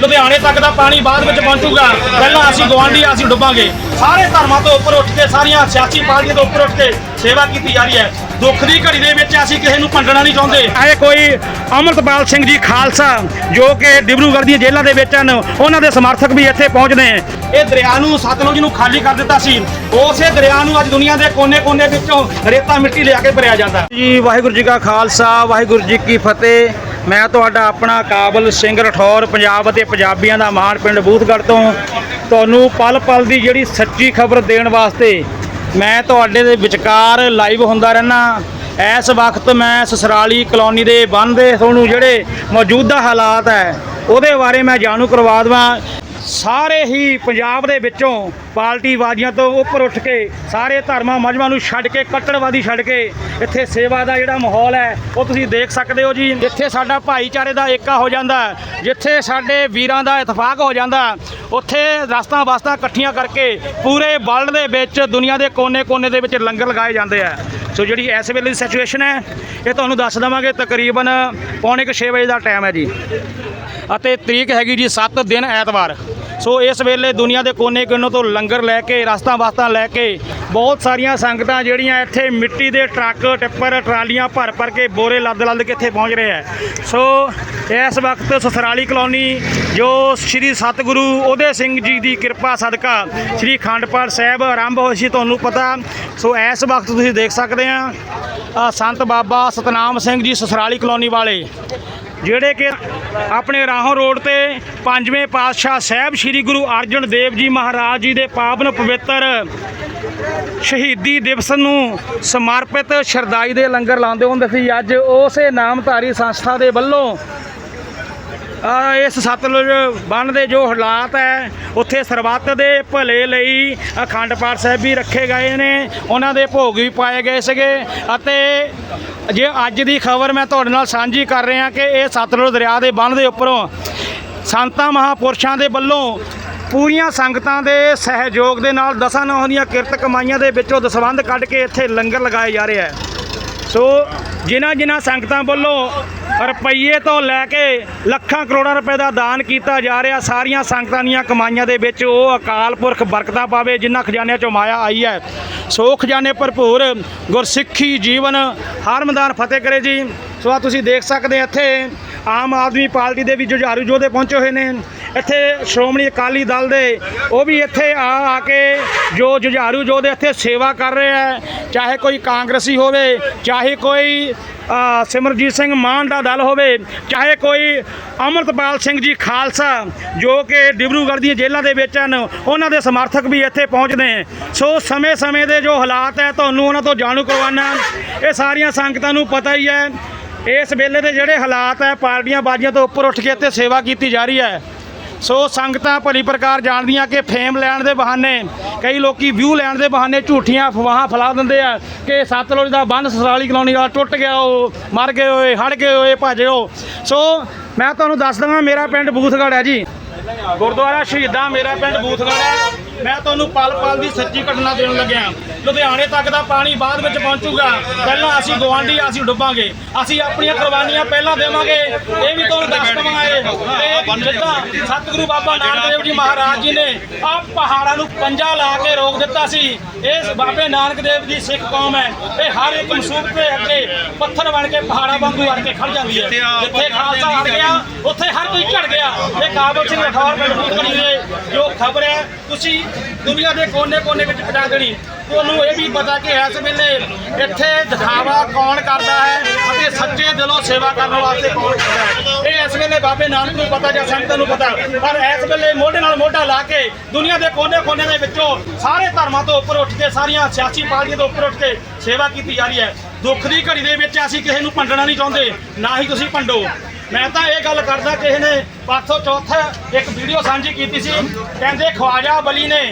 ਲੁਧਿਆਣੇ ਤੱਕ ਦਾ ਪਾਣੀ ਬਾਅਦ ਵਿੱਚ ਪਹੁੰਚੂਗਾ। ਪਹਿਲਾਂ ਅਸੀਂ ਗਵਾਂਢੀ ਅਸੀਂ ਡੁੱਬਾਂਗੇ। ਸਾਰੇ ਧਰਮਾਂ ਤੋਂ ਉੱਪਰ ਉੱਠ ਕੇ ਸਾਰੀਆਂ ਸਿਆਸੀ ਪਾਰਟੀਆਂ ਤੋਂ ਉੱਪਰ ਉੱਠ ਕੇ ਸੇਵਾ ਕੀਤੀ ਜਾ ਰਹੀ ਹੈ। ਦੁੱਖ ਦੀ ਘੜੀ ਦੇ ਵਿੱਚ ਅਸੀਂ ਕਿਸੇ ਨੂੰ ਭੰਡਣਾ ਨਹੀਂ ਚਾਹੁੰਦੇ। ਇਹ ਕੋਈ ਅਮਰਤਪਾਲ ਸਿੰਘ ਜੀ ਖਾਲਸਾ ਜੋ ਕਿ ਡਿਬਰੂਗੜ੍ਹ ਦੀਆਂ ਜੇਲ੍ਹਾਂ ਦੇ ਵਿੱਚ ਹਨ ਉਹਨਾਂ ਦੇ ਸਮਰਥਕ ਵੀ ਇੱਥੇ ਪਹੁੰਚਦੇ ਨੇ ਇਹ ਦਰਿਆ ਨੂੰ ਸਤਲੁਜ ਨੂੰ ਖਾਲੀ ਕਰ ਦਿੱਤਾ ਸੀ। ਉਸੇ ਦਰਿਆ ਨੂੰ ਅੱਜ ਦੁਨੀਆ ਦੇ ਕੋਨੇ-ਕੋਨੇ ਵਿੱਚੋਂ ਰੇਤਾ ਮਿੱਟੀ ਲਿਆ ਕੇ ਭਰਿਆ ਜਾਂਦਾ। ਜੀ ਵਾਹਿਗੁਰੂ ਜੀ ਕਾ ਖਾਲਸਾ ਵਾਹਿਗੁਰੂ ਜੀ ਕੀ ਫਤਿਹ। ਮੈਂ ਤੁਹਾਡਾ ਆਪਣਾ ਕਾਬਲ ਸਿੰਘ ਰਠੌਰ, ਪੰਜਾਬ ਅਤੇ ਪੰਜਾਬੀਆਂ ਦਾ ਮਾਣ ਪਿੰਡ ਬੂਥਗੜ੍ਹ ਤੋਂ। ਤੁਹਾਨੂੰ ਪਲ-ਪਲ ਦੀ ਜਿਹੜੀ ਸੱਚੀ ਖਬਰ ਦੇਣ ਵਾਸਤੇ ਮੈਂ ਤੁਹਾਡੇ ਦੇ ਵਿਚਕਾਰ ਲਾਈਵ ਹੁੰਦਾ ਰਹਿਣਾ ਇਸ ਵਕਤ ਮੈਂ ਸਸਰਾਲੀ ਕਲੋਨੀ ਦੇ ਬੰਨ ਦੇ ਤੁਹਾਨੂੰ ਜਿਹੜੇ ਮੌਜੂਦਾ ਹਾਲਾਤ ਹੈ, ਉਹਦੇ ਬਾਰੇ ਮੈਂ ਜਾਣੂ ਕਰਵਾ ਦੇਵਾਂ। ਸਾਰੇ ਹੀ ਪੰਜਾਬ ਦੇ ਵਿੱਚੋਂ ਪਾਲਟੀਬਾਜ਼ੀਆਂ ਤੋਂ ਉੱਪਰ ਉੱਠ ਕੇ, ਸਾਰੇ ਧਰਮਾਂ ਮਜਮਾਂ ਨੂੰ ਛੱਡ ਕੇ, ਕੱਟੜਵਾਦੀ ਛੱਡ ਕੇ ਇੱਥੇ ਸੇਵਾ ਦਾ ਜਿਹੜਾ ਮਾਹੌਲ ਹੈ, ਉਹ ਤੁਸੀਂ ਦੇਖ ਸਕਦੇ ਹੋ ਜੀ। ਜਿੱਥੇ ਸਾਡਾ ਭਾਈਚਾਰੇ ਦਾ ਏਕਾ ਹੋ ਜਾਂਦਾ, ਜਿੱਥੇ ਸਾਡੇ ਵੀਰਾਂ ਦਾ ਇਤਫਾਕ ਹੋ ਜਾਂਦਾ, ਉੱਥੇ ਰਸਤਾਂ ਵਾਸਤਾ ਇਕੱਠੀਆਂ ਕਰਕੇ ਪੂਰੇ ਵਰਲਡ ਦੇ ਵਿੱਚ, ਦੁਨੀਆ ਦੇ ਕੋਨੇ-ਕੋਨੇ ਦੇ ਵਿੱਚ ਲੰਗਰ ਲਗਾਏ ਜਾਂਦੇ ਆ। ਸੋ ਜਿਹੜੀ ਇਸ ਵੇਲੇ ਦੀ ਸਿਚੁਏਸ਼ਨ ਹੈ, ਇਹ ਤੁਹਾਨੂੰ ਦੱਸ ਦਵਾਂਗੇ, ਤਕਰੀਬਨ ਪੌਣੇ ਕੁ 6 ਵਜੇ ਦਾ ਟਾਈਮ ਹੈ ਜੀ। ਅਤੇ ਤਰੀਕ ਹੈਗੀ ਜੀ 7 ਦਿਨ ਐਤਵਾਰ। ਸੋ ਇਸ ਵੇਲੇ ਦੁਨੀਆ ਦੇ ਕੋਨੇ-ਕੋਨੇ ਤੋਂ ਲੰਗਰ ਲੈ ਕੇ, ਰਸਤਾ ਵਾਸਤਾ ਲੈ ਕੇ, ਬਹੁਤ ਸਾਰੀਆਂ ਸੰਗਤਾਂ ਜਿਹੜੀਆਂ ਇੱਥੇ ਮਿੱਟੀ ਦੇ ਟਰੱਕ, ਟਿੱਪਰ, ਟਰਾਲੀਆਂ ਭਰ ਭਰ ਕੇ ਬੋਰੇ ਲੱਦ ਲੱਦ ਕੇ ਇੱਥੇ ਪਹੁੰਚ ਰਹੇ ਹੈ। ਸੋ ਇਸ ਵਕਤ ਸਸਰਾਲੀ ਕਲੋਨੀ, ਜੋ ਸ੍ਰੀ ਸਤਿਗੁਰੂ ਉਹਦੇ ਸਿੰਘ ਜੀ ਦੀ ਕਿਰਪਾ ਸਦਕਾ ਸ੍ਰੀ ਖੰਡ ਪਾਠ ਸਾਹਿਬ ਆਰੰਭ ਹੋਈ ਸੀ, ਤੁਹਾਨੂੰ ਪਤਾ। ਸੋ ਇਸ ਵਕਤ ਤੁਸੀਂ ਦੇਖ ਸਕਦੇ ਆ ਸੰਤ ਬਾਬਾ ਸਤਨਾਮ ਸਿੰਘ ਜੀ ਸਸਰਾਲੀ ਕਲੋਨੀ ਵਾਲੇ। ਜਿਹੜੇ ਕਿ ਆਪਣੇ ਰਾਹੋਂ ਰੋਡ ਤੇ ਪੰਜਵੇਂ ਪਾਤਸ਼ਾਹ ਸਾਹਿਬ ਸ੍ਰੀ ਗੁਰੂ ਅਰਜਨ ਦੇਵ ਜੀ ਮਹਾਰਾਜ ਜੀ ਦੇ ਪਾਵਨ ਪਵਿੱਤਰ ਸ਼ਹੀਦੀ ਦਿਵਸ ਨੂੰ ਸਮਰਪਿਤ ਸ਼ਰਦਾਈ ਦੇ ਲੰਗਰ ਲਾਉਂਦੇ ਹੁੰਦੇ ਸੀ ਅੱਜ ਉਸੇ ਨਾਮਧਾਰੀ ਸੰਸਥਾ ਦੇ ਵੱਲੋਂ ਇਸ ਸਤਲੁਜ ਬੰਨ ਦੇ ਜੋ ਹਾਲਾਤ ਹੈ, ਉੱਥੇ ਸਰਬੱਤ ਦੇ ਭਲੇ ਲਈ ਅਖੰਡ ਪਾਠ ਸਾਹਿਬ ਵੀ ਰੱਖੇ ਗਏ ਨੇ। ਉਹਨਾਂ ਦੇ ਭੋਗ ਵੀ ਪਾਏ ਗਏ ਸੀਗੇ ਅਤੇ ਜੇ ਅੱਜ ਦੀ ਖਬਰ ਮੈਂ ਤੁਹਾਡੇ ਨਾਲ ਸਾਂਝੀ ਕਰ ਰਿਹਾ ਕਿ ਇਹ ਸਤਲੁਜ ਦਰਿਆ ਦੇ ਬੰਨ ਦੇ ਉੱਪਰੋਂ ਸੰਤਾਂ ਮਹਾਪੁਰਸ਼ਾਂ ਦੇ ਵੱਲੋਂ ਪੂਰੀਆਂ ਸੰਗਤਾਂ ਦੇ ਸਹਿਯੋਗ ਦੇ ਨਾਲ ਦਸਾਂ ਨੌਹਾਂ ਦੀਆਂ ਕਿਰਤ ਕਮਾਈਆਂ ਦੇ ਵਿੱਚੋਂ ਦਸਵੰਧ ਕੱਢ ਕੇ ਇੱਥੇ ਲੰਗਰ ਲਗਾਏ ਜਾ ਰਹੇ ਹੈ। ਸੋ ਜਿਨ੍ਹਾਂ ਜਿਨ੍ਹਾਂ ਸੰਗਤਾਂ ਵੱਲੋਂ ਰੁਪਈਏ ਤੋਂ ਲੈ ਕੇ ਲੱਖਾਂ ਕਰੋੜਾਂ ਰੁਪਏ ਦਾ ਦਾਨ ਕੀਤਾ ਜਾ ਰਿਹਾ। ਸਾਰੀਆਂ ਸੰਗਤਾਂ ਦੀਆਂ ਕਮਾਈਆਂ ਦੇ ਵਿੱਚ ਉਹ ਅਕਾਲ ਪੁਰਖ ਬਰਕਤਾਂ ਪਾਵੇ, ਜਿਨ੍ਹਾਂ ਖਜ਼ਾਨਿਆਂ ਚੋਂ ਮਾਇਆ ਆਈ ਹੈ। ਸੋ ਖਜ਼ਾਨੇ ਭਰਪੂਰ ਗੁਰਸਿੱਖੀ ਜੀਵਨ ਹਰ ਮੈਦਾਨ ਫਤਿਹ ਕਰੇ ਜੀ। ਸੋ ਆ ਤੁਸੀਂ ਦੇਖ ਸਕਦੇ ਇੱਥੇ ਆਮ ਆਦਮੀ ਪਾਰਟੀ ਦੇ ਵੀ ਜੁਝਾਰੂ ਯੋਧੇ ਪਹੁੰਚੇ ਹੋਏ ਨੇ। ਇੱਥੇ ਸ਼੍ਰੋਮਣੀ ਅਕਾਲੀ ਦਲ ਦੇ, ਉਹ ਵੀ ਇੱਥੇ ਆ ਆ ਕੇ ਜੋ ਜੁਝਾਰੂ ਯੋਧੇ ਇੱਥੇ ਸੇਵਾ ਕਰ ਰਹੇ ਹੈ, ਚਾਹੇ ਕੋਈ ਕਾਂਗਰਸੀ ਹੋਵੇ, ਚਾਹੇ ਕੋਈ ਸਿਮਰਜੀਤ ਸਿੰਘ ਮਾਨ ਦਾ ਦਲ ਹੋਵੇ, ਚਾਹੇ ਕੋਈ ਅਮਰਤਪਾਲ ਸਿੰਘ ਜੀ ਖਾਲਸਾ, ਜੋ ਕਿ ਡਿਬਰੂਗੜ੍ਹ ਦੀਆਂ ਜੇਲ੍ਹਾਂ ਦੇ ਵਿੱਚ ਹਨ, ਉਹਨਾਂ ਦੇ ਸਮਰਥਕ ਵੀ ਇੱਥੇ ਪਹੁੰਚਦੇ ਨੇ ਸੋ ਸਮੇਂ-ਸਮੇਂ ਦੇ ਜੋ ਹਾਲਾਤ ਹੈ, ਤੁਹਾਨੂੰ ਉਹਨਾਂ ਤੋਂ ਜਾਣੂ ਕਰਵਾਉਣਾ ਇਹ ਸਾਰੀਆਂ ਸੰਗਤਾਂ ਨੂੰ ਪਤਾ ਹੀ ਹੈ, ਇਸ ਵੇਲੇ ਦੇ ਜਿਹੜੇ ਹਾਲਾਤ ਹੈ, ਪਾਰਟੀਆਂ ਬਾਜ਼ੀਆਂ ਤੋਂ ਉੱਪਰ ਉੱਠ ਕੇ ਇੱਥੇ ਸੇਵਾ ਕੀਤੀ ਜਾ ਰਹੀ ਹੈ। ਸੋ ਸੰਗਤਾਂ ਭਲੀ ਪ੍ਰਕਾਰ ਜਾਣਦੀਆਂ ਕਿ ਫੇਮ ਲੈਣ ਦੇ ਬਹਾਨੇ, ਕਈ ਲੋਕੀ ਵਿਊ ਲੈਣ ਦੇ ਬਹਾਨੇ ਝੂਠੀਆਂ ਅਫਵਾਹਾਂ ਫੈਲਾ ਦਿੰਦੇ ਆ ਕਿ ਸਤਲੁਜ ਦਾ ਬੰਨ ਸਸਰਾਲੀ ਕਲੋਨੀ ਵਾਲਾ ਟੁੱਟ ਗਿਆ, ਉਹ ਮਰ ਗਏ ਹੋਏ, ਹੜ ਗਏ ਹੋਏ, ਭੱਜ ਗਏ ਸੋ ਮੈਂ ਤੁਹਾਨੂੰ ਦੱਸ ਦਵਾਂ, ਮੇਰਾ ਪਿੰਡ ਬੂਥਗੜ੍ਹ ਹੈ ਜੀ। ਗੁਰਦੁਆਰਾ ਸ਼ਹੀਦਾਂ, ਮੇਰਾ ਪਿੰਡ ਬੂਥਗੜ੍ਹ ਹੈ। ਮੈਂ ਤੁਹਾਨੂੰ ਪਲ ਪਲ ਦੀ ਸੱਚੀ ਘਟਨਾ ਦੇਣ ਲੱਗਿਆ। ਲੁਧਿਆਣੇ ਤੱਕ ਦਾ ਪਾਣੀ ਬਾਅਦ ਵਿੱਚ ਪਹੁੰਚੂਗਾ। ਪਹਿਲਾਂ ਅਸੀਂ ਗਵਾਂਢੀ ਅਸੀਂ ਡੁੱਬਾਂਗੇ। ਅਸੀਂ ਆਪਣੀਆਂ ਕੁਰਬਾਨੀਆਂ ਪਹਿਲਾਂ ਦੇਵਾਂਗੇ। ਇਹ ਵੀ ਤੁਹਾਨੂੰ ਦੱਸ ਜਿੱਦਾਂ ਸਤਿਗੁਰੂ ਬਾਬਾ ਨਾਨਕ ਦੇਵ ਜੀ ਮਹਾਰਾਜ ਜੀ ਨੇ ਆ ਪਹਾੜਾਂ ਨੂੰ ਪੰਜਾ ਲਾ ਕੇ ਰੋਕ ਦਿੱਤਾ ਸੀ। ਇਸ ਬਾਬੇ ਨਾਨਕ ਦੇਵ ਦੀ ਸਿੱਖ ਕੌਮ ਹੈ। ਇਹ ਹਰ ਇੱਕ ਮਸੂਬ ਅੱਗੇ ਪੱਥਰ ਬਣ ਕੇ ਪਹਾੜਾਂ ਵਾਂਗੂ ਅੜ ਕੇ ਖੜ ਜਾਂਦੀ ਹੈ। ਜਿੱਥੇ ਖਾਲਸਾ ਅੜ ਗਿਆ ਉੱਥੇ ਹਰ ਕੋਈ ਝੜ ਗਿਆ। ਇਹ ਕਾਬਲ ਸਿੰਘ ਪਿੰਡ ਬੂਤਗੜੀ ਦੇ ਜੋ ਖਬਰ ਹੈ ਤੁਸੀਂ ਦੁਨੀਆ ਦੇ ਕੋਨੇ-ਕੋਨੇ ਵਿੱਚ ਪਹੁੰਚਾ ਦੇਣੀ। ਤੁਹਾਨੂੰ ਇਹ ਵੀ ਪਤਾ ਕਿ ਇਸ ਵੇਲੇ ਇੱਥੇ ਦਿਖਾਵਾ ਕੌਣ ਕਰਦਾ ਹੈ ਅਤੇ ਸੱਚੇ ਦਿਲੋਂ ਸੇਵਾ ਕਰਨ ਵਾਸਤੇ ਕੌਣ ਕਰਦਾ ਹੈ। ਇਹ ਇਸ ਵੇਲੇ ਬਾਬੇ ਨਾਨਕ ਨੂੰ ਪਤਾ ਜਾਂ ਸੰਗਤਾਂ ਨੂੰ ਪਤਾ, ਪਰ ਇਸ ਵੇਲੇ ਮੋਢੇ ਨਾਲ ਮੋਢਾ ਲਾ ਕੇ ਦੁਨੀਆ ਦੇ ਕੋਨੇ-ਕੋਨੇ ਦੇ ਵਿੱਚੋਂ ਸਾਰੇ ਧਰਮਾਂ ਤੋਂ ਉੱਪਰ ਉੱਠ ਕੇ, ਸਾਰੀਆਂ ਸਿਆਸੀ ਪਾਰਟੀਆਂ ਤੋਂ ਉੱਪਰ ਉੱਠ ਕੇ ਸੇਵਾ ਕੀਤੀ ਜਾ ਰਹੀ ਹੈ। ਦੁੱਖ ਦੀ ਘੜੀ ਦੇ ਵਿੱਚ ਅਸੀਂ ਕਿਸੇ ਨੂੰ ਭੰਡਣਾ ਨਹੀਂ ਚਾਹੁੰਦੇ, ਨਾ ਹੀ ਤੁਸੀਂ ਭੰਡੋ। ਮੈਂ ਤਾਂ ਇਹ ਗੱਲ ਕਰਦਾ, ਕਿਸੇ ਨੇ ਪਾਸੋਂ ਚੌਥਾ ਇੱਕ ਵੀਡੀਓ ਸਾਂਝੀ ਕੀਤੀ ਸੀ, ਕਹਿੰਦੇ ਖਵਾਜਾ ਬਲੀ ਨੇ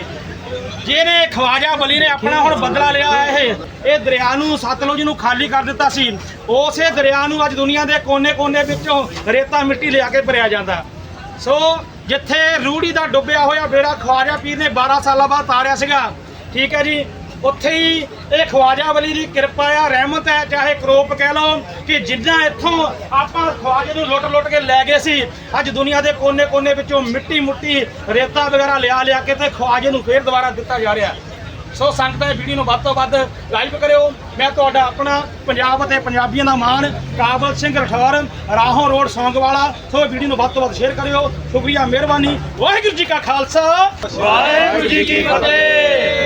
ਜਿਹਨੇ ਖਵਾਜਾ ਬਲੀ ਨੇ ਆਪਣਾ ਹੁਣ ਬਦਲਾ ਲਿਆ ਹੈ ਇਹ ਇਹ ਦਰਿਆ ਨੂੰ ਸਤਲੁਜ ਨੂੰ ਖਾਲੀ ਕਰ ਦਿੱਤਾ ਸੀ। ਉਸੇ ਦਰਿਆ ਨੂੰ ਅੱਜ ਦੁਨੀਆ ਦੇ ਕੋਨੇ-ਕੋਨੇ ਵਿੱਚੋਂ ਰੇਤਾ ਮਿੱਟੀ ਲਿਆ ਕੇ ਭਰਿਆ ਜਾਂਦਾ। ਸੋ ਜਿੱਥੇ ਰੂੜੀ ਦਾ ਡੁੱਬਿਆ ਹੋਇਆ ਬੇੜਾ ਖਵਾਜਾ ਪੀਰ ਨੇ 12 ਸਾਲਾਂ ਬਾਅਦ ਤਾਰਿਆ ਸੀਗਾ। ਠੀਕ ਹੈ ਜੀ ਉੱਥੇ ਹੀ ਇਹ ਖਵਾਜਾ ਵਲੀ ਦੀ ਕਿਰਪਾ ਆ, ਰਹਿਮਤ ਹੈ, ਚਾਹੇ ਕਰੋਪ ਕਹਿ ਲਓ ਕਿ ਜਿੰਨਾ ਇੱਥੋਂ ਆਪਾਂ ਖਵਾਜੇ ਨੂੰ ਲੁੱਟ ਲੁੱਟ ਕੇ ਲੈ ਗਏ ਸੀ, ਅੱਜ ਦੁਨੀਆ ਦੇ ਕੋਨੇ-ਕੋਨੇ ਵਿੱਚੋਂ ਮਿੱਟੀ ਮੁੱਟੀ ਰੇਤਾ ਵਗੈਰਾ ਲਿਆ ਲਿਆ ਕੇ ਤੇ ਖਵਾਜੇ ਨੂੰ ਫੇਰ ਦੁਬਾਰਾ ਦਿੱਤਾ ਜਾ ਰਿਹਾ ਸੋ ਸੰਗਤਾਂ, ਇਹ ਵੀਡੀਓ ਨੂੰ ਵੱਧ ਤੋਂ ਵੱਧ ਲਾਈਵ ਕਰਿਓ। ਮੈਂ ਤੁਹਾਡਾ ਆਪਣਾ ਪੰਜਾਬ ਅਤੇ ਪੰਜਾਬੀਆਂ ਦਾ ਮਾਣ, ਕਾਬਲ ਸਿੰਘ ਰਠੌਰ, ਰਾਹੋਂ ਰੋਡ ਸੌਂਗਵਾਲਾ। ਸੋ ਇਹ ਵੀਡੀਓ ਨੂੰ ਵੱਧ ਤੋਂ ਵੱਧ ਸ਼ੇਅਰ ਕਰਿਓ। ਸ਼ੁਕਰੀਆ, ਮਿਹਰਬਾਨੀ। ਵਾਹਿਗੁਰੂ ਜੀ ਕਾ ਖਾਲਸਾ। ਵਾਹਿਗੁਰੂ ਜੀ ਕੀ ਫਤਿਹ।